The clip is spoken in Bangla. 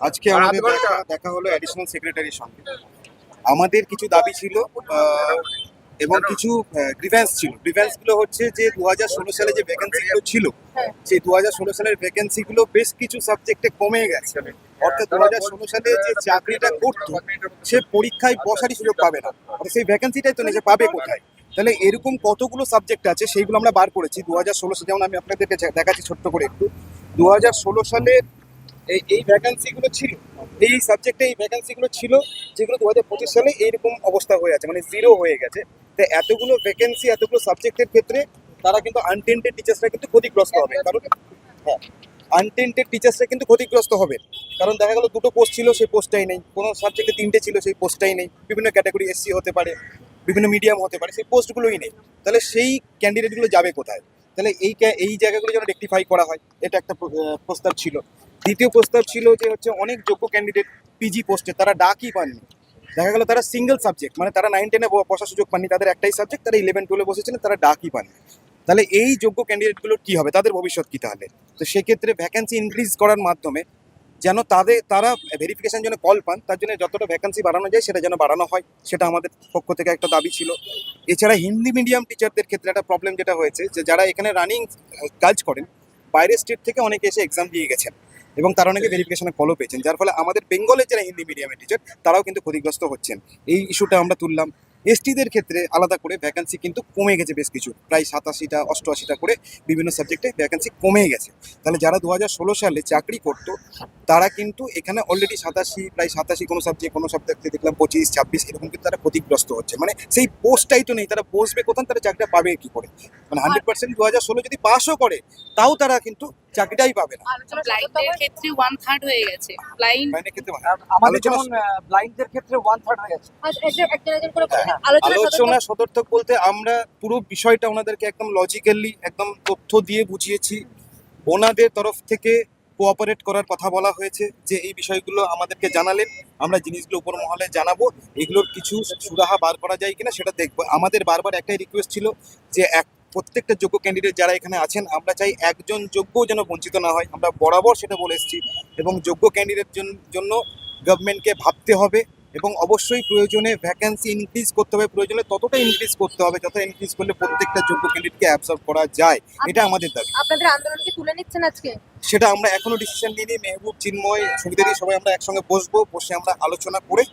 আজকে আমাদের দেখা দেখা হলো অ্যাডিশনাল সেক্রেটারির সঙ্গে। আমাদের কিছু দাবি ছিল আহ, এবং কিছু গ্রিভ্যান্স ছিল। গ্রিভ্যান্সগুলো হচ্ছে যে দু হাজার ষোলো সালে যে ভ্যাকেন্সি গুলো ছিল সেই দু হাজার ষোলো সালের ভ্যাকেন্সি গুলো বেশ কিছু সাবজেক্টে কমে গেছে। অর্থাৎ দু হাজার ষোলো সালে যে চাকরিটা করতো সে পরীক্ষায় বসারই সুযোগ পাবে না। অর্থাৎ সেই ভ্যাকেন্সিটাই তো নেই সে পাবে কোথায়? তাহলে এরকম কতগুলো সাবজেক্ট আছে সেইগুলো আমরা বার করেছি। দু হাজার ষোলো সালে যেমন আমি আপনাদেরকে দেখাচ্ছি ছোট্ট করে একটু। দু হাজার ষোলো সালে এই এই ভ্যাকেন্সিগুলো ছিল, এই সাবজেক্টে এই ভ্যাকেন্সিগুলো ছিল যেগুলো দু হাজার পঁচিশ সালে এইরকম অবস্থা হয়ে আছে মানে জিরো হয়ে গেছে। তো এতগুলো ভ্যাকেন্সি এতগুলো সাবজেক্টের ক্ষেত্রে তারা কিন্তু আনটেন্টেড টিচার্সরা কিন্তু ক্ষতিগ্রস্ত হবে। কারণ হ্যাঁ আনটেন্টেড টিচার্সরা কিন্তু ক্ষতিগ্রস্ত হবে। কারণ দেখা গেল দুটো পোস্ট ছিল, সেই পোস্টটাই নেই। কোনো সাবজেক্টে তিনটে ছিল, সেই পোস্টটাই নেই। বিভিন্ন ক্যাটাগরি এসসি হতে পারে, বিভিন্ন মিডিয়াম হতে পারে, সেই পোস্টগুলোই নেই। তাহলে সেই ক্যান্ডিডেটগুলো যাবে কোথায়? তাহলে এই এই জায়গাগুলো যেন রেকটিফাই করা হয়, এটা একটা প্রস্তাব ছিল। দ্বিতীয় প্রস্তাব ছিল যে হচ্ছে অনেক যোগ্য ক্যান্ডিডেট পিজি পোস্টে তারা ডাকই পাননি। দেখা গেল তারা সিঙ্গেল সাবজেক্ট মানে তারা নাইন টেনে বসার সুযোগ পাননি, তাদের একটাই সাবজেক্ট তারা ইলেভেন টুয়েলভে বসেছিলেন, তারা ডাকই পাননি। তাহলে এই যোগ্য ক্যান্ডিডেটগুলোর কী হবে? তাদের ভবিষ্যৎ কী তাহলে? তো সেক্ষেত্রে ভ্যাকেন্সি ইনক্রিজ করার মাধ্যমে যেন তাদের, তারা ভেরিফিকেশন জন্য কল পান, তার জন্য যতটা ভ্যাকেন্সি বাড়ানো যায় সেটা যেন বাড়ানো হয়, সেটা আমাদের পক্ষ থেকে একটা দাবি ছিল। এছাড়া হিন্দি মিডিয়াম টিচারদের ক্ষেত্রে একটা প্রবলেম যেটা হয়েছে যে যারা এখানে রানিং কাজ করেন, বাইরের স্টেট থেকে অনেকে এসে এক্সাম দিয়ে গেছেন। এবং তারা অনেকে ভেরিফিকেশনে কলও পেয়েছেন। যার ফলে আমাদের বেঙ্গলের যারা হিন্দি মিডিয়ামের টিচার তারাও কিন্তু ক্ষতিগ্রস্ত হচ্ছেন। এই ইস্যুটা আমরা তুললাম। এসটিদের ক্ষেত্রে আলাদা করে ভ্যাকেন্সি কিন্তু কমে গেছে বেশ কিছু। প্রায় সাতাশিটা, অষ্টআশিটা করে বিভিন্ন সাবজেক্টে ভ্যাকেন্সি কমে গেছে। তাহলে যারা দু হাজার ষোলো সালে চাকরি করতো, তারা কিন্তু এখানে অলরেডি সাতাশি, প্রায় সাতাশি কোনো সাবজেক্ট কোনো সাবজেক্টে দেখলাম পঁচিশ, ছাব্বিশ, এরকম কিন্তু তারা ক্ষতিগ্রস্ত হচ্ছে। মানে সেই পোস্টটাই তো নেই। তারা বসবে কোথায়, তারা চাকরিটা পাবে কি করে? মানে হান্ড্রেড পার্সেন্ট দু হাজার ষোলো যদি পাসও করে, তাও তারা কিন্তু চাকরিটাই পাবে না। ব্লাইন্ডের ক্ষেত্রে ওয়ান থার্ড হয়ে গেছে। ব্লাইন্ড ক্ষেত্রে মানে আমাদের আলোচনা- যেমন ব্লাইন্ডদের ক্ষেত্রে ওয়ান থার্ড হয়ে গেছে। হ্যাঁ, আলোচনা আলোচনা সদর্থক বলতে আমরা পুরো বিষয়টা ওনাদেরকে একদম লজিক্যালি একদম তথ্য দিয়ে বুঝিয়েছি। ওনাদের তরফ থেকে কোঅপারেট করার কথা বলা হয়েছে যে এই বিষয়গুলো আমাদেরকে জানালেন। আমরা জিনিসগুলো উপর মহলে জানাব। এগুলোর কিছু সুরাহা বার করা যায় কিনা সেটা দেখব। আমাদের বারবার একটাই রিকোয়েস্ট ছিল যে এক প্রত্যেকটা যোগ্য ক্যান্ডিডেট যারা এখানে আছেন আমরা চাই একজন যোগ্য যেন বঞ্চিত না হয়। আমরা বরাবর সেটা বলে এসেছি এবং যোগ্য ক্যান্ডিডেট জন্য গভর্নমেন্টকে ভাবতে হবে এবং অবশ্যই প্রয়োজনে ভ্যাকেন্সি ইনক্রিজ করতে হবে। প্রয়োজনে ততটা ইনক্রিজ করতে হবে যতটা ইনক্রিজ করলে প্রত্যেকটা যোগ্য ক্যান্ডিডেটকে অ্যাবসর্ব করা যায়। এটা আমাদের দাবি। আপনাদের আন্দোলনকে তুলে নিচ্ছেন আজকে? সেটা আমরা এখনও ডিসিশন নিইনি। মেহবুব চিন্ময় সুবিধাদি সবাই আমরা একসঙ্গে বসবো বসে আমরা আলোচনা করে